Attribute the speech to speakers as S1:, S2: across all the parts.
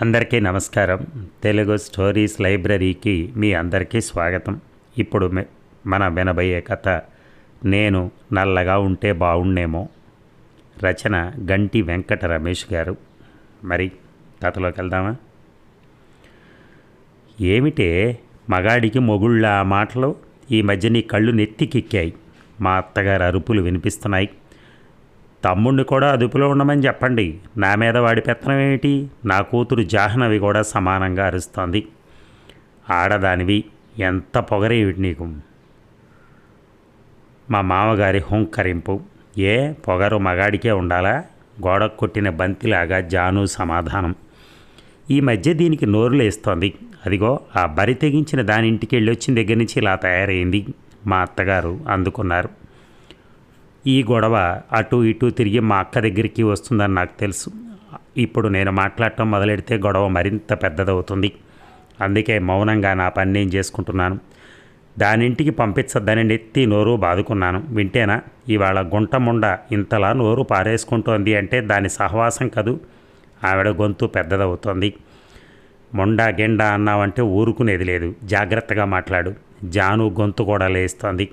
S1: అందరికీ నమస్కారం. తెలుగు స్టోరీస్ లైబ్రరీకి మీ అందరికీ స్వాగతం. ఇప్పుడు మన వినబోయే కథ నేను నల్లగా ఉంటే బాగుండేమో రచన గంటి వెంకట రమేష్ గారు. మరి కథలోకి వెళ్దామా? ఏమిటే మగాడికి మొగుళ్ళ ఆ మాటలు? ఈ మధ్య నీ కళ్ళు నెత్తికెక్కాయి. మా అత్తగారు అరుపులు వినిపిస్తున్నాయి. తమ్ముణ్ణి కూడా అదుపులో ఉండమని చెప్పండి. నా మీద వాడి పెత్తనం ఏమిటి? నా కూతురు జాహ్నవి కూడా సమానంగా అరుస్తోంది. ఆడదానివి ఎంత పొగరేమిటి నీకు? మా మామగారి హుంకరింపు. ఏ పొగరు మగాడికే ఉండాలా? గోడకు కొట్టిన బంతిలాగా జాను సమాధానం. ఈ మధ్య దీనికి నోరులేస్తోంది అదిగో ఆ బరి తెగించిన దాని ఇంటికి వెళ్ళి వచ్చిన దగ్గర నుంచి ఇలా తయారైంది మా అత్తగారు అందుకున్నారు. ఈ గొడవ అటు ఇటు తిరిగి మా అక్క దగ్గరికి వస్తుందని నాకు తెలుసు. ఇప్పుడు నేను మాట్లాడటం మొదలెడితే గొడవ మరింత పెద్దదవుతుంది. అందుకే మౌనంగా నా పని నేను చేసుకుంటున్నాను. దానింటికి పంపించద్దని నెత్తి నోరు బాదుకున్నాను. వింటేనా? ఇవాళ గుంటముండ ఇంతలా నోరు పారేసుకుంటోంది అంటే దాని సహవాసం కదూ? ఆవిడ గొంతు పెద్దదవుతోంది. మొండ గెండా అన్నావంటే ఊరుకునేది లేదు. జాగ్రత్తగా మాట్లాడు. జాను గొంతు కూడా లేస్తోంది.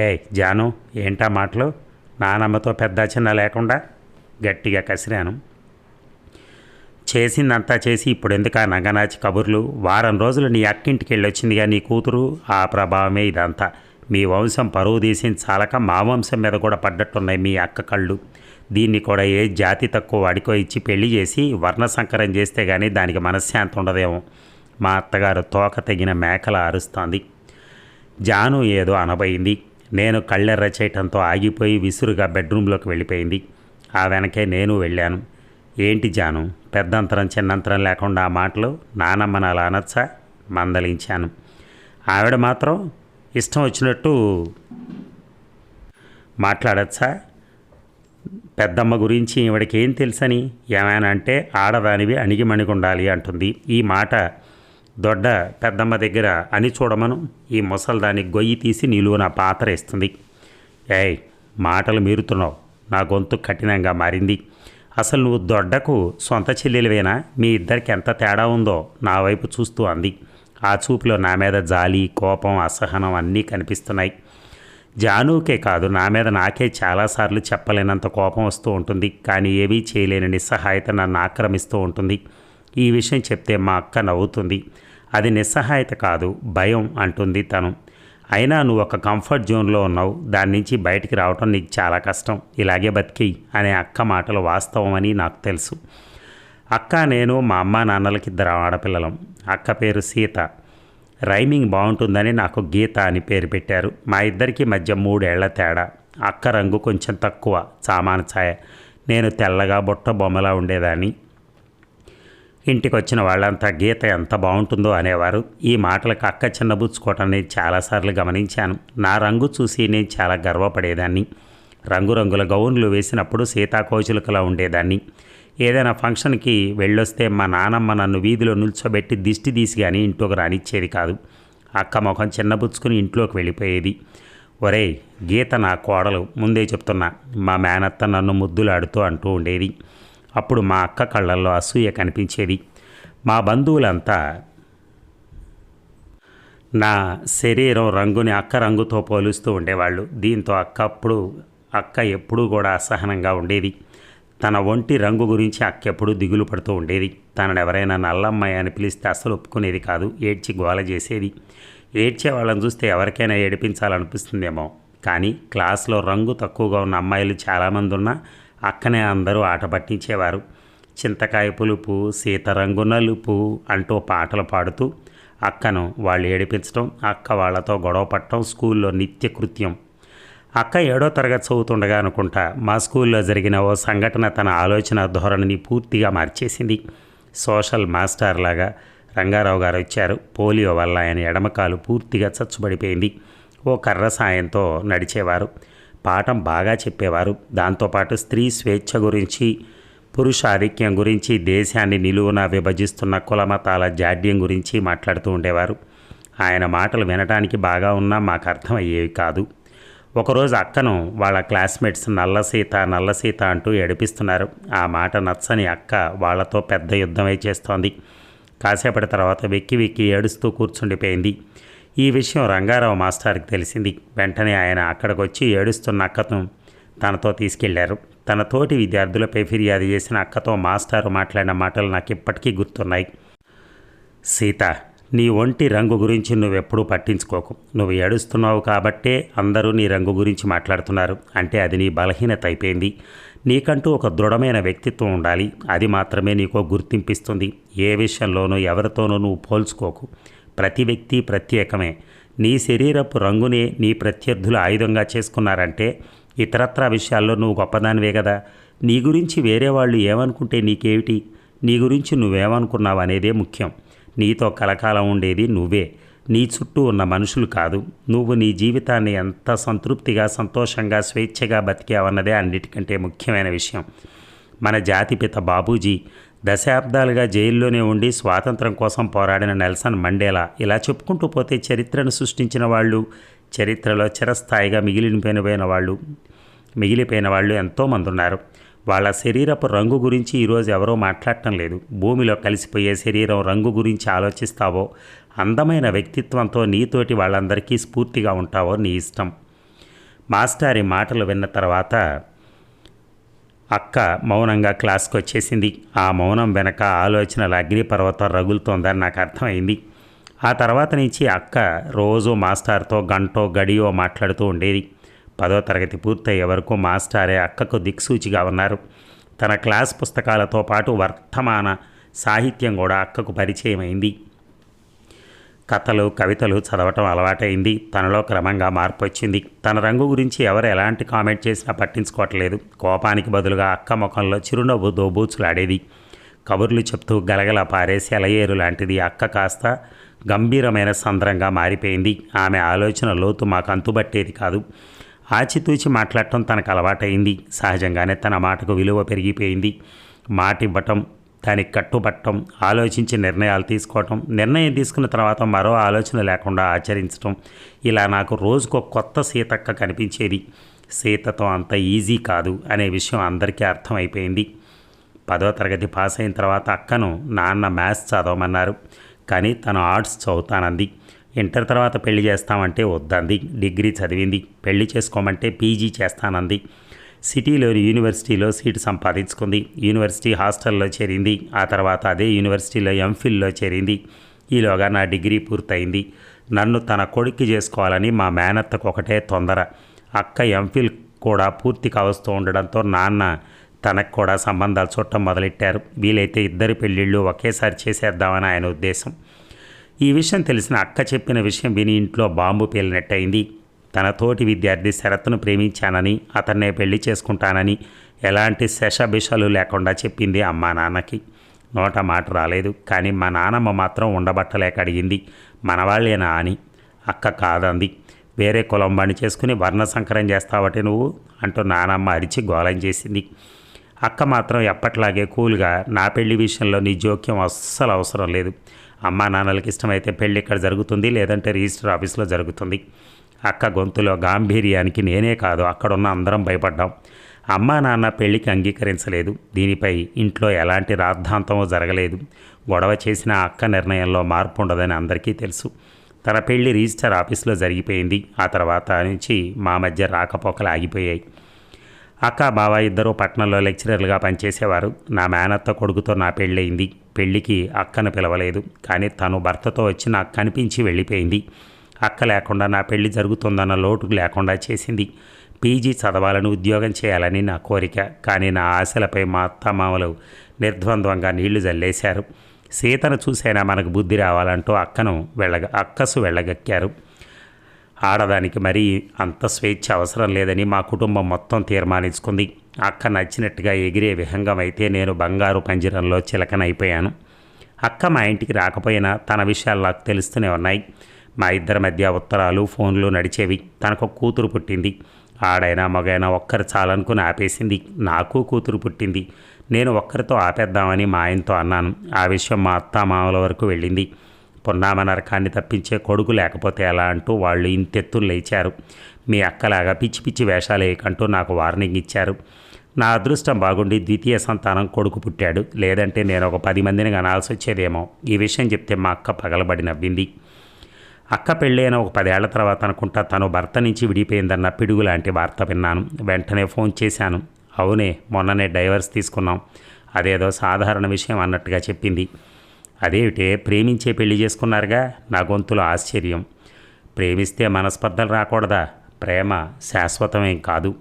S1: ఏ జాను ఏంటా మాటలు? నానమ్మతో పెద్ద చిన్న లేకుండా గట్టిగా కసిరాను. చేసిందంతా చేసి ఇప్పుడు ఎందుకు ఆ నగనాచి కబుర్లు? వారం రోజులు నీ అక్కింటికి వెళ్ళొచ్చిందిగా నీ కూతురు? ఆ ప్రభావమే ఇదంతా. మీ వంశం పరువు తీసిన చాలక మా వంశం మీద కూడా పడ్డట్టున్నాయి మీ అక్క కళ్ళు. దీన్ని కూడా ఏ జాతి తక్కువ వాడికో ఇచ్చి పెళ్ళి చేసి వర్ణ సంకరం చేస్తే కానీ దానికి మనశ్శాంతి ఉండదేమో. మా అత్తగారు తోక తెగిన మేకల అరుస్తోంది. జాను ఏదో అనబయింది. నేను కళ్ళెర్ర చేయటంతో ఆగిపోయి విసురుగా బెడ్రూమ్లోకి వెళ్ళిపోయింది. ఆ వెనకే నేను వెళ్ళాను. ఏంటి జాను? పెద్దంతరం చిన్నంతరం లేకుండా ఆ మాటలు నానమ్మని అలా అనొచ్చా? మందలించాను. ఆవిడ మాత్రం ఇష్టం వచ్చినట్టు మాట్లాడచ్చా? పెద్దమ్మ గురించి ఈవిడకేం తెలుసని? ఏమైనా అంటే ఆడదానివి అణిగిమణిగుండాలి అంటుంది. ఈ మాట దొడ్డ పెద్దమ్మ దగ్గర అని చూడమను. ఈ ముసల్దాన్ని గొయ్యి తీసి నిలువున పాతరేస్తుంది ఏయ్ మాటలు మీరుతున్నావు. నా గొంతు కఠినంగా మారింది. అసలు నువ్వు దొడ్డకు సొంత చెల్లెలివేనా? మీ ఇద్దరికి ఎంత తేడా ఉందో నా వైపు చూస్తూ అంది. ఆ చూపులో నా మీద జాలి కోపం అసహనం అన్నీ కనిపిస్తున్నాయి. జానుకే కాదు నా మీద నాకే చాలాసార్లు చెప్పలేనంత కోపం వస్తూ ఉంటుంది. కానీ ఏమీ చేయలేని నిస్సహాయత నన్ను ఆక్రమిస్తూ ఉంటుంది. ఈ విషయం చెప్తే మా అక్క నవ్వుతుంది. అది నిస్సహాయత కాదు భయం అంటుంది తను. అయినా నువ్వు ఒక కంఫర్ట్ జోన్లో ఉన్నావు దాని నుంచి బయటికి రావటం నీకు చాలా కష్టం. ఇలాగే బతికేయి అనే అక్క మాటలు వాస్తవమని నాకు తెలుసు. అక్క నేను మా అమ్మ నాన్నలకి ఇద్దరు ఆడపిల్లలం. అక్క పేరు సీత. రైమింగ్ బాగుంటుందని నాకు గీత అని పేరు పెట్టారు. మా ఇద్దరికి మధ్య మూడేళ్ళ తేడా. అక్క రంగు కొంచెం తక్కువ సామాను ఛాయ. నేను తెల్లగా బుట్ట బొమ్మలా ఉండేదాన్ని. ఇంటికి వచ్చిన వాళ్ళంతా గీత ఎంత బాగుంటుందో అనేవారు. ఈ మాటలకు అక్క చిన్నబుచ్చుకోవటం నేను చాలాసార్లు గమనించాను. నా రంగు చూసి నేను చాలా గర్వపడేదాన్ని. రంగురంగుల గౌన్లు వేసినప్పుడు సీతాకోచులకలా ఉండేదాన్ని. ఏదైనా ఫంక్షన్కి వెళ్ళొస్తే మా నానమ్మ నన్ను వీధిలో నిల్చోబెట్టి దిష్టి తీసి కానీ ఇంట్లోకి రానిచ్చేది కాదు. అక్క ముఖం చిన్నబుచ్చుకుని ఇంట్లోకి వెళ్ళిపోయేది. ఒరేయ్ గీత నా కోడలు. ముందే చెప్తున్నా. మా మేనత్త నన్ను ముద్దులాడుతూ అంటూ ఉండేది. అప్పుడు మా అక్క కళ్ళల్లో అసూయ కనిపించేది. మా బంధువులంతా నా శరీరం రంగుని అక్క రంగుతో పోలుస్తూ ఉండేవాళ్ళు. దీంతో అక్క అప్పుడు అక్క ఎప్పుడూ కూడా అసహనంగా ఉండేది. తన ఒంటి రంగు గురించి అక్క ఎప్పుడూ దిగులు పడుతూ ఉండేది. తనను ఎవరైనా నల్లమ్మాయి అని పిలిస్తే అస్సలు ఒప్పుకునేది కాదు. ఏడ్చి గోల చేసేది. ఏడ్చే వాళ్ళని చూస్తే ఎవరికైనా ఏడిపించాలనిపిస్తుందేమో. కానీ క్లాస్లో రంగు తక్కువగా ఉన్న అమ్మాయిలు చాలామంది ఉన్నా అక్కనే అందరూ ఆట పట్టించేవారు. చింతకాయ పులుపు సీతరంగు నలుపు అంటూ పాటలు పాడుతూ అక్కను వాళ్ళు ఏడిపించడం అక్క వాళ్ళతో గొడవ పట్టడం స్కూల్లో నిత్యకృత్యం అక్క ఏడో తరగతి చదువుతుండగా అనుకుంటా మా స్కూల్లో జరిగిన ఓ సంఘటన తన ఆలోచన ధోరణిని పూర్తిగా మార్చేసింది. సోషల్ మాస్టర్ లాగా రంగారావు గారు వచ్చారు. పోలియో వల్ల ఆయన ఎడమకాలు పూర్తిగా చచ్చుబడిపోయింది. ఓ కర్ర సాయంతో నడిచేవారు. పాఠం బాగా చెప్పేవారు. దాంతోపాటు స్త్రీ స్వేచ్ఛ గురించి పురుష ఆధిక్యం గురించి దేశాన్ని నిలువున విభజిస్తున్న కులమతాల జాడ్యం గురించి మాట్లాడుతూ ఉండేవారు. ఆయన మాటలు వినటానికి బాగా ఉన్నా మాకు అర్థమయ్యేవి కాదు. ఒకరోజు అక్కను వాళ్ళ క్లాస్మేట్స్ నల్ల సీత నల్ల సీత అంటూ ఏడిపిస్తున్నారు. ఆ మాట నచ్చని అక్క వాళ్ళతో పెద్ద యుద్ధమై చేస్తోంది. కాసేపటి తర్వాత వెక్కి వెక్కి ఏడుస్తూ కూర్చుండిపోయింది. ఈ విషయం రంగారావు మాస్టర్కి తెలిసింది. వెంటనే ఆయన అక్కడికి వచ్చి ఏడుస్తున్న అక్కతో తనతో తీసుకెళ్ళారు. తన తోటి విద్యార్థులపై ఫిర్యాదు చేసిన అక్కతో మాస్టారు మాట్లాడిన మాటలు నాకు ఇప్పటికీ గుర్తున్నాయి. సీత నీ ఒంటి రంగు గురించి నువ్వెప్పుడూ పట్టించుకోకు. నువ్వు ఏడుస్తున్నావు కాబట్టే అందరూ నీ రంగు గురించి మాట్లాడుతున్నారు. అంటే అది నీ బలహీనత అయిపోయింది. నీకంటూ ఒక దృఢమైన వ్యక్తిత్వం ఉండాలి. అది మాత్రమే నీకు గుర్తింపిస్తుంది. ఏ విషయంలోనూ ఎవరితోనూ నువ్వు పోల్చుకోకు. ప్రతి వ్యక్తి ప్రత్యేకమే. నీ శరీరపు రంగునే నీ ప్రత్యర్థులు ఆయుధంగా చేసుకున్నారంటే ఇతరత్రా విషయాల్లో నువ్వు గొప్పదానివే కదా నీ గురించి వేరే వాళ్ళు ఏమనుకుంటే నీకేమిటి? నీ గురించి నువ్వేమనుకున్నావు అనేదే ముఖ్యం. నీతో కలకాలం ఉండేది నువ్వే. నీ చుట్టూ ఉన్న మనుషులు కాదు. నువ్వు నీ జీవితాన్ని ఎంత సంతృప్తిగా సంతోషంగా స్వేచ్ఛగా బతికావన్నదే అన్నిటికంటే ముఖ్యమైన విషయం. మన జాతిపిత బాబూజీ దశాబ్దాలుగా జైల్లోనే ఉండి స్వాతంత్రం కోసం పోరాడిన నెల్సన్ మండేలా ఇలా చెప్పుకుంటూ పోతే చరిత్రను సృష్టించిన వాళ్ళు చరిత్రలో చిరస్థాయిగా మిగిలిపోయిన వాళ్ళు మిగిలిపోయిన వాళ్ళు ఎంతోమంది ఉన్నారు. వాళ్ళ శరీరపు రంగు గురించి ఈరోజు ఎవరో మాట్లాడటం లేదు. భూమిలో కలిసిపోయే శరీరం రంగు గురించి ఆలోచిస్తావో అందమైన వ్యక్తిత్వంతో నీతోటి వాళ్ళందరికీ స్ఫూర్తిగా ఉంటావో నీ ఇష్టం. మాస్టారి మాటలు విన్న తర్వాత అక్క మౌనంగా క్లాస్కి వచ్చేసింది. ఆ మౌనం వెనక ఆలోచనల అగ్నిపర్వతం రగులుతోందని నాకు అర్థమైంది. ఆ తర్వాత నుంచి అక్క రోజు మాస్టార్తో గంటో గడియో మాట్లాడుతూ ఉండేది. పదో తరగతి పూర్తయ్యే వరకు మాస్టారే అక్కకు దిక్సూచిగా ఉన్నారు. తన క్లాస్ పుస్తకాలతో పాటు వర్తమాన సాహిత్యం కూడా అక్కకు పరిచయమైంది. కథలు కవితలు చదవటం అలవాటైంది. తనలో క్రమంగా మార్పు వచ్చింది. తన రంగు గురించి ఎవరు ఎలాంటి కామెంట్ చేసినా పట్టించుకోవట్లేదు. కోపానికి బదులుగా అక్క ముఖంలో చిరునవ్వు దోబూచులాడేది కబుర్లు చెప్తూ గలగల పారే సెలయేరు లాంటిది అక్క కాస్త గంభీరమైన సంద్రంగా మారిపోయింది. ఆమె ఆలోచన లోతు మాకు అంతుబట్టేది కాదు. ఆచితూచి మాట్లాడటం తనకు అలవాటైంది. సహజంగానే తన మాటకు విలువ పెరిగిపోయింది. మాట ఇవ్వటం దానికి కట్టుబట్టం ఆలోచించి నిర్ణయాలు తీసుకోవటం నిర్ణయం తీసుకున్న తర్వాత మరో ఆలోచన లేకుండా ఆచరించటం. ఇలా నాకు రోజుకో కొత్త సీతక్క కనిపించేది. సీతతో అంత ఈజీ కాదు అనే విషయం అందరికీ అర్థమైపోయింది. పదో తరగతి పాస్ అయిన తర్వాత అక్కను నాన్న మ్యాథ్స్ చదవమన్నారు. కానీ తను ఆర్ట్స్ చదువుతానంది. ఇంటర్ తర్వాత పెళ్ళి చేస్తామంటే వద్దంది. డిగ్రీ చదివింది. పెళ్ళి చేసుకోమంటే పీజీ చేస్తానంది. సిటీలోని యూనివర్సిటీలో సీటు సంపాదించుకుంది. యూనివర్సిటీ హాస్టల్లో చేరింది. ఆ తర్వాత అదే యూనివర్సిటీలో ఎంఫిల్లో చేరింది. ఈలోగా నా డిగ్రీ పూర్తయింది. నన్ను తన కొడుక్కి చేసుకోవాలని మా మేనత్తకు ఒకటే తొందర. అక్క ఎంఫిల్ కూడా పూర్తి కావస్తూ ఉండడంతో నాన్న తనకు కూడా సంబంధాలు చుట్టం మొదలెట్టారు. వీలైతే ఇద్దరి పెళ్ళిళ్ళు ఒకేసారి చేసేద్దామని ఆయన ఉద్దేశం. ఈ విషయం తెలిసిన అక్క చెప్పిన విషయం విని ఇంట్లో బాంబు పేలినట్టయింది. తన తోటి విద్యార్థి శరత్ను ప్రేమించానని అతన్నే పెళ్ళి చేసుకుంటానని ఎలాంటి శషభిషలు లేకుండా చెప్పింది అమ్మా నాన్నకి. నోట మాట రాలేదు. కానీ మా నానమ్మ మాత్రం ఉండబట్టలేక అడిగింది మనవాళ్ళేనా అని. అక్క కాదంది. వేరే కులం బండి చేసుకుని వర్ణ సంకరం చేస్తావటే నువ్వు? అంటూ నానమ్మ అరిచి గోలం చేసింది. అక్క మాత్రం ఎప్పట్లాగే కూల్గా నా పెళ్ళి విషయంలో నీ జోక్యం అస్సలు అవసరం లేదు. అమ్మా నాన్నలకి ఇష్టమైతే పెళ్ళి ఇక్కడ జరుగుతుంది లేదంటే రిజిస్టర్ ఆఫీస్లో జరుగుతుంది. అక్క గొంతులో గాంభీర్యానికి నేనే కాదు అక్కడున్న అందరం భయపడ్డాం. అమ్మా నాన్న పెళ్ళికి అంగీకరించలేదు. దీనిపై ఇంట్లో ఎలాంటి రాద్ధాంతమో జరగలేదు. గొడవ చేసిన అక్క నిర్ణయంలో మార్పు ఉండదని అందరికీ తెలుసు. తన పెళ్ళి రిజిస్టర్ ఆఫీస్లో జరిగిపోయింది. ఆ తర్వాత నుంచి మా మధ్య రాకపోకలు ఆగిపోయాయి. అక్క బావ ఇద్దరు పట్టణంలో లెక్చరర్లుగా పనిచేసేవారు. నా మేనత్త కొడుకుతో నా పెళ్ళయింది. పెళ్ళికి అక్కను పిలవలేదు. కానీ తను భర్తతో వచ్చి నాకు కనిపించి వెళ్ళిపోయింది. అక్క లేకుండా నా పెళ్ళి జరుగుతుందన్న లోటు లేకుండా చేసింది. పీజీ చదవాలని ఉద్యోగం చేయాలని నా కోరిక. కానీ నా ఆశలపై మా అత్తమామలు నిర్ద్వంద్వంగా నీళ్ళు జల్లేశారు. సీతను చూసైనా మనకు బుద్ధి రావాలంటూ అక్కను వెళ్ళగ అక్కసు వెళ్ళగక్కారు. ఆడదానికి మరీ అంత స్వేచ్ఛ అవసరం లేదని మా కుటుంబం మొత్తం తీర్మానించుకుంది. అక్క నచ్చినట్టుగా ఎగిరే విహంగం అయితే నేను బంగారు పంజరంలో చిలకనైపోయాను. అక్క మా ఇంటికి రాకపోయినా తన విషయాలు నాకు తెలుస్తూనే ఉన్నాయి. మా ఇద్దరి మధ్య ఉత్తరాలు ఫోన్లు నడిచేవి. తనకు కూతురు పుట్టింది. ఆడైనా మగైనా ఒక్కరు చాలనుకుని ఆపేసింది. నాకు కూతురు పుట్టింది. నేను ఒక్కరితో ఆపేద్దామని మా ఆయనతో అన్నాను. ఆ విషయం మా అత్త మామల వరకు వెళ్ళింది. పున్నామ నరకాన్ని తప్పించే కొడుకు లేకపోతే ఎలా అంటూ వాళ్ళు ఇంతెత్తులు లేచారు. మీ అక్కలాగా పిచ్చి పిచ్చి వేషాలు వేయకంటూ నాకు వార్నింగ్ ఇచ్చారు. నా అదృష్టం బాగుండి ద్వితీయ సంతానం కొడుకు పుట్టాడు. లేదంటే నేను ఒక పది మందిని కనాల్సి వచ్చేదేమో. ఈ విషయం చెప్తే మా అక్క పగలబడి నవ్వింది. అక్క పెళ్ళైన ఒక పదేళ్ళ తర్వాత అనుకుంటా తను భర్త నుంచి విడిపోయిందన్న పిడుగు లాంటి వార్త విన్నాను. వెంటనే ఫోన్ చేశాను. అవునే మొన్ననే డైవర్స్ తీసుకున్నాం. అదేదో సాధారణ విషయం అన్నట్టుగా చెప్పింది. అదేమిటే ప్రేమించే పెళ్ళి చేసుకున్నారుగా? నా గొంతులో ఆశ్చర్యం. ప్రేమిస్తే మనస్పర్ధలు రాకూడదా? ప్రేమ శాశ్వతమేం కాదు.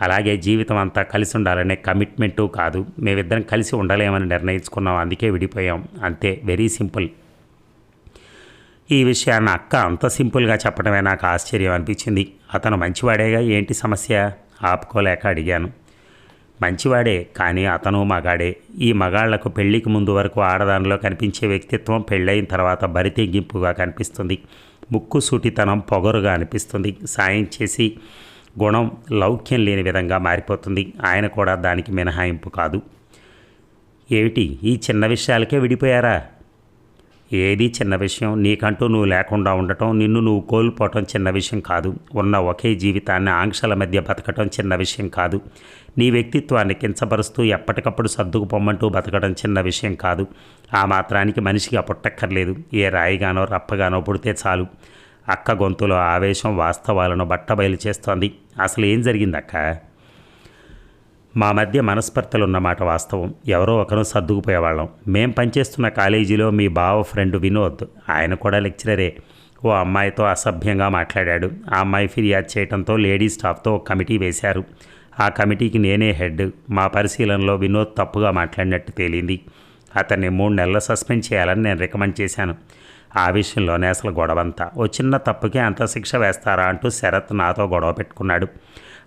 S1: అలాగే జీవితం అంతా కలిసి ఉండాలనే కమిట్మెంటు కాదు. మేమిద్దరం కలిసి ఉండలేమని నిర్ణయించుకున్నాం. అందుకే విడిపోయాం. అంతే వెరీ సింపుల్. ఈ విషయాన్ని అక్క అంత సింపుల్గా చెప్పడమే నాకు ఆశ్చర్యం అనిపించింది. అతను మంచివాడేగా? ఏంటి సమస్య? ఆపుకోలేక అడిగాను. మంచివాడే కానీ అతను మగాడే. ఈ మగాళ్ళకు పెళ్ళికి ముందు వరకు ఆడదానిలో కనిపించే వ్యక్తిత్వం పెళ్ళైన తర్వాత బరితెగ్గింపుగా కనిపిస్తుంది. ముక్కు సూటితనం పొగరుగా అనిపిస్తుంది. సాయం చేసి గుణం లౌక్యం లేని విధంగా మారిపోతుంది. ఆయన కూడా దానికి మినహాయింపు కాదు. ఏమిటి? ఈ చిన్న విషయాలకే విడిపోయారా? ఏది చిన్న విషయం? నీకంటూ నువ్వు లేకుండా ఉండటం నిన్ను నువ్వు కోల్పోవటం చిన్న విషయం కాదు. ఉన్న ఒకే జీవితాన్ని ఆంక్షల మధ్య బతకటం చిన్న విషయం కాదు. నీ వ్యక్తిత్వాన్ని కించపరుస్తూ ఎప్పటికప్పుడు సర్దుకుపోమ్మంటూ బతకడం చిన్న విషయం కాదు. ఆ మాత్రానికి మనిషికి పుట్టక్కర్లేదు. ఏ రాయిగానో రప్పగానో పుడితే చాలు. అక్క గొంతులో ఆవేశం వాస్తవాలను బట్టబయలు చేస్తోంది. అసలు ఏం జరిగిందక్క? మా మధ్య మనస్పర్ధలున్నమాట వాస్తవం. ఎవరో ఒకరు సర్దుకుపోయేవాళ్ళం. మేం పనిచేస్తున్న కాలేజీలో మీ బావ ఫ్రెండ్ వినోద్ ఆయన కూడా లెక్చరరే. ఓ అమ్మాయితో అసభ్యంగా మాట్లాడాడు. ఆ అమ్మాయి ఫిర్యాదు చేయడంతో లేడీ స్టాఫ్తో ఒక కమిటీ వేశారు. ఆ కమిటీకి నేనే హెడ్. మా పరిశీలనలో వినోద్ తప్పుగా మాట్లాడినట్టు తేలింది. అతన్ని మూడు నెలలు సస్పెండ్ చేయాలని నేను రికమెండ్ చేశాను. ఆ విషయంలోనే అసలు గొడవంతా. ఓ చిన్న తప్పుకే అంత శిక్ష వేస్తారా అంటూ శరత్ నాతో గొడవ పెట్టుకున్నాడు.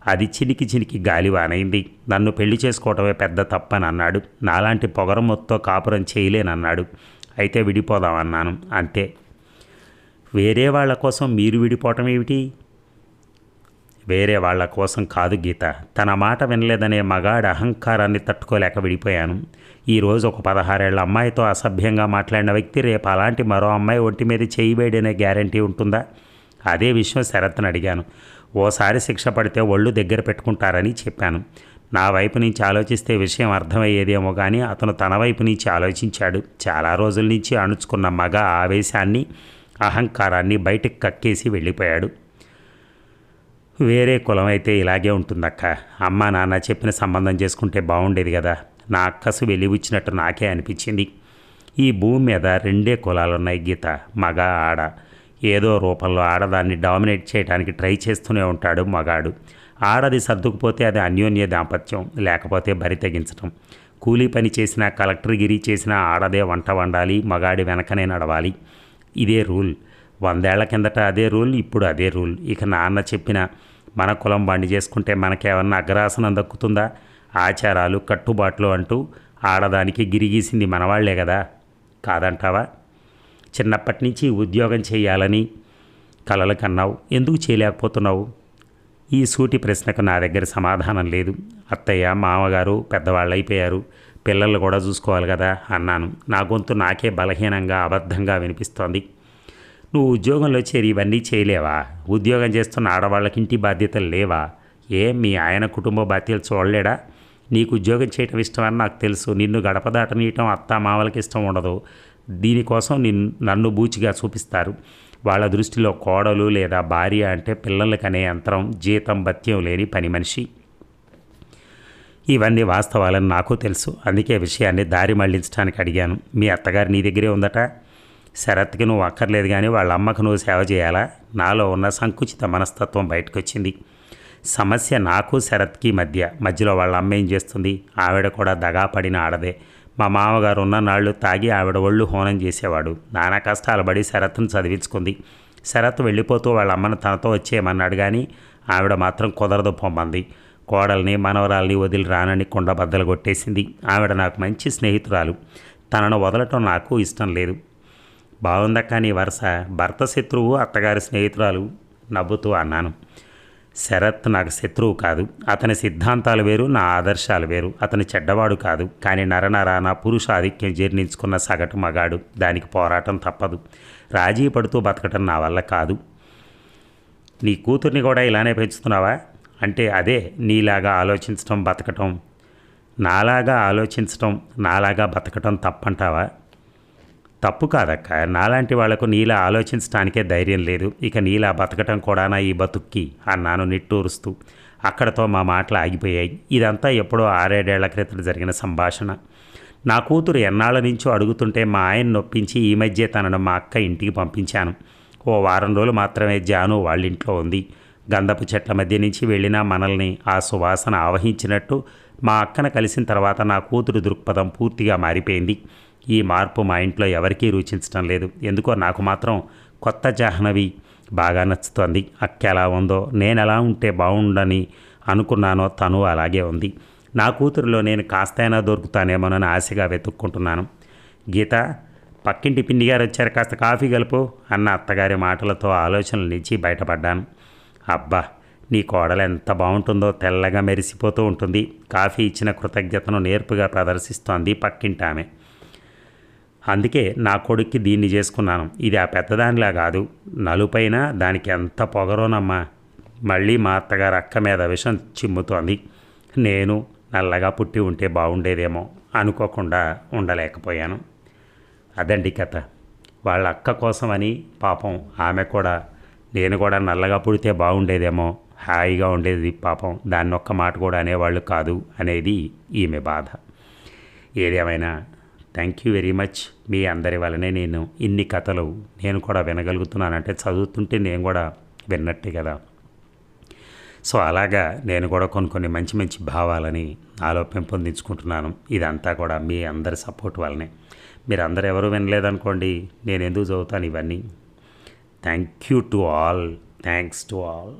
S1: అది చినికి చినికి గాలివానైంది నన్ను పెళ్ళి చేసుకోవటమే పెద్ద తప్పని అన్నాడు నాలాంటి పొగరమొత్తో కాపురం చేయలేనన్నాడు. అయితే విడిపోదామన్నాను. అంతే వేరే వాళ్ళ కోసం మీరు విడిపోవటం ఏమిటి? వేరే వాళ్ళ కోసం కాదు గీత. తన మాట వినలేదనే మగాడి అహంకారాన్ని తట్టుకోలేక విడిపోయాను. ఈరోజు ఒక పదహారేళ్ళ అమ్మాయితో అసభ్యంగా మాట్లాడిన వ్యక్తి రేపు అలాంటి మరో అమ్మాయి ఒంటి మీద చేయి వేయడనే గ్యారంటీ ఉంటుందా? అదే విషయం శరత్ని అడిగాను. ఓసారి శిక్ష పడితే ఒళ్ళు దగ్గర పెట్టుకుంటారని చెప్పాను. నా వైపు నుంచి ఆలోచిస్తే విషయం అర్థమయ్యేదేమో కానీ అతను తన వైపు నుంచి ఆలోచించాడు. చాలా రోజుల నుంచి అణుచుకున్న మగ ఆవేశాన్ని అహంకారాన్ని బయటకు కక్కేసి వెళ్ళిపోయాడు. వేరే కులం అయితే ఇలాగే ఉంటుందక్క. అమ్మ నాన్న చెప్పిన సంబంధం చేసుకుంటే బాగుండేది కదా నా అక్కసు వెలివిచ్చినట్టు నాకే అనిపించింది. ఈ భూమి మీద రెండే కులాలున్నాయి గీత మగ ఆడ. ఏదో రూపంలో ఆడదాన్ని డామినేట్ చేయడానికి ట్రై చేస్తూనే ఉంటాడు మగాడు. ఆడది సర్దుకుపోతే అది అన్యోన్య దాంపత్యం లేకపోతే బరి తెగించటం. కూలీ పని చేసినా కలెక్టర్ గిరి చేసినా ఆడదే వంట వండాలి మగాడి వెనకనే నడవాలి. ఇదే రూల్. వందేళ్ళ కిందట అదే రూల్ ఇప్పుడు అదే రూల్. ఇక నాన్న చెప్పిన మన కులం బండి చేసుకుంటే మనకేమన్నా అగ్రాసనం దక్కుతుందా? ఆచారాలు కట్టుబాట్లు అంటూ ఆడదానికి గిరిగీసింది మనవాళ్ళే కదా. కాదంటావా? చిన్నప్పటి నుంచి ఉద్యోగం చేయాలని కలలు కన్నావు. ఎందుకు చేయలేకపోతున్నావు? ఈ సూటి ప్రశ్నకు నా దగ్గర సమాధానం లేదు. అత్తయ్య మామగారు పెద్దవాళ్ళు అయిపోయారు. పిల్లలు కూడా చూసుకోవాలి కదా అన్నాను. నా గొంతు నాకే బలహీనంగా అబద్ధంగా వినిపిస్తోంది. నువ్వు ఉద్యోగంలో చేరి ఇవన్నీ చేయలేవా? ఉద్యోగం చేస్తున్న ఆడవాళ్ళకి ఇంటి బాధ్యతలు లేవా? ఏ మీ ఆయన కుటుంబ బాధ్యతలు చూడలేడా? నీకు ఉద్యోగం చేయటం ఇష్టమని నాకు తెలుసు. నిన్ను గడప దాటనీయటం అత్త మామలకి ఇష్టం ఉండదు. దీనికోసం నిన్ను నన్ను బూచిగా చూపిస్తారు. వాళ్ళ దృష్టిలో కోడలు లేదా భార్య అంటే పిల్లలకనే యంత్రం జీతం భత్యం లేని పని మనిషి. ఇవన్నీ వాస్తవాలని నాకు తెలుసు. అందుకే విషయాన్ని దారి మళ్ళించడానికి అడిగాను. మీ అత్తగారు నీ దగ్గరే ఉందట? శరత్కి నువ్వు అక్కర్లేదు కానీ వాళ్ళ అమ్మకు నువ్వు సేవ చేయాలా? నాలో ఉన్న సంకుచిత మనస్తత్వం బయటకు వచ్చింది సమస్య నాకు శరత్కి మధ్య. మధ్యలో వాళ్ళ అమ్మ ఏం చేస్తుంది? ఆవిడ కూడా దగా పడిన ఆడదే. మా మామగారు ఉన్న నాళ్ళు తాగి ఆవిడ ఒళ్ళు హోనం చేసేవాడు. నానా కష్టాలు పడి శరత్ను చదివించుకుంది. శరత్ వెళ్ళిపోతూ వాళ్ళ అమ్మను తనతో వచ్చేయమన్నాడు కానీ ఆవిడ మాత్రం కుదరదు పొమ్మంది కోడల్ని మనవరాల్ని వదిలి రానని కుండ బద్దలు కొట్టేసింది. ఆవిడ నాకు మంచి స్నేహితురాలు. తనను వదలటం నాకు ఇష్టం లేదు. బాగుందక్క నీ వరుస. భర్త శత్రువు అత్తగారి స్నేహితురాలు నవ్వుతూ అన్నాను. శరత్ నాకు శత్రువు కాదు. అతని సిద్ధాంతాలు వేరు నా ఆదర్శాలు వేరు. అతని చెడ్డవాడు కాదు. కానీ నరనరాన నా పురుష ఆధిక్యం జీర్ణించుకున్న సగటు మగాడు. దానికి పోరాటం తప్పదు. రాజీ పడుతూ బతకటం నా వల్ల కాదు. నీ కూతుర్ని కూడా ఇలానే పెంచుతున్నావా? అంటే అదే నీలాగా ఆలోచించటం బతకటం. నాలాగా ఆలోచించటం నాలాగా బతకటం తప్పంటావా? తప్పు కాదక్క. నాలాంటి వాళ్ళకు నీలా ఆలోచించటానికే ధైర్యం లేదు. ఇక నీలా బతకటం కూడా నా ఈ బతుక్కి అన్నాను నిట్టూరుస్తూ. అక్కడతో మా మాటలు ఆగిపోయాయి. ఇదంతా ఎప్పుడో ఆరేడేళ్ళ క్రితం జరిగిన సంభాషణ. నా కూతురు ఎన్నాళ్ళ నుంచో అడుగుతుంటే మా ఆయన నొప్పించి ఈ మధ్య తనను మా అక్క ఇంటికి పంపించాను. ఓ వారం రోజులు మాత్రమే జాను వాళ్ళ ఇంట్లో ఉంది. గంధపు చెట్ల మధ్య నుంచి వెళ్ళిన మనల్ని ఆ సువాసన ఆవహించినట్టు మా అక్కన కలిసిన తర్వాత నా కూతురు దృక్పథం పూర్తిగా మారిపోయింది. ఈ మార్పు మా ఇంట్లో ఎవరికీ రుచించడం లేదు. ఎందుకో నాకు మాత్రం కొత్త జాహ్నవి బాగా నచ్చుతోంది. అక్క ఎలా ఉందో నేను ఎలా ఉంటే బాగుండని అనుకున్నానో తను అలాగే ఉంది. నా కూతురులో నేను కాస్తైనా దొరుకుతానేమోనని ఆశగా వెతుక్కుంటున్నాను. గీత పక్కింటి పిన్ని గారు వచ్చారు కాస్త కాఫీ కలుపు అన్న అత్తగారి మాటలతో ఆలోచనల నుంచి బయటపడ్డాను. అబ్బా నీ కోడలు ఎంత బాగుంటుందో తెల్లగా మెరిసిపోతూ ఉంటుంది. కాఫీ ఇచ్చిన కృతజ్ఞతను నేర్పుగా ప్రదర్శిస్తోంది పక్కింటి ఆమె అందుకే నా కొడుక్కి దీన్ని చేసుకున్నాను. ఇది ఆ పెద్దదానిలా కాదు. నలుపైన దానికి ఎంత పొగరోనమ్మా. మళ్ళీ మా అత్తగారు అక్క మీద విషం చిమ్ముతోంది. నేను నల్లగా పుట్టి ఉంటే బాగుండేదేమో అనుకోకుండా ఉండలేకపోయాను. అదండి కథ. వాళ్ళ అక్క కోసమని పాపం ఆమె కూడా నేను కూడా నల్లగా పుడితే బాగుండేదేమో హాయిగా ఉండేది పాపం. దాన్ని ఒక్క మాట కూడా అనేవాళ్ళు కాదు అనేది ఈమె బాధ. ఏదేమైనా థ్యాంక్ యూ వెరీ మచ్ మీ అందరి వల్లనే నేను ఇన్ని కథలు నేను కూడా వినగలుగుతున్నానంటే చదువుతుంటే నేను కూడా విన్నట్టే కదా. సో అలాగా నేను కూడా కొన్ని కొన్ని మంచి మంచి భావాలని నాలో పెంపొందించుకుంటున్నాను ఇదంతా కూడా మీ అందరి సపోర్ట్ వల్లనే. మీరు అందరు ఎవరు వినలేదనుకోండి నేను ఎందుకు చదువుతాను ఇవన్నీ. Thank you to all thanks to all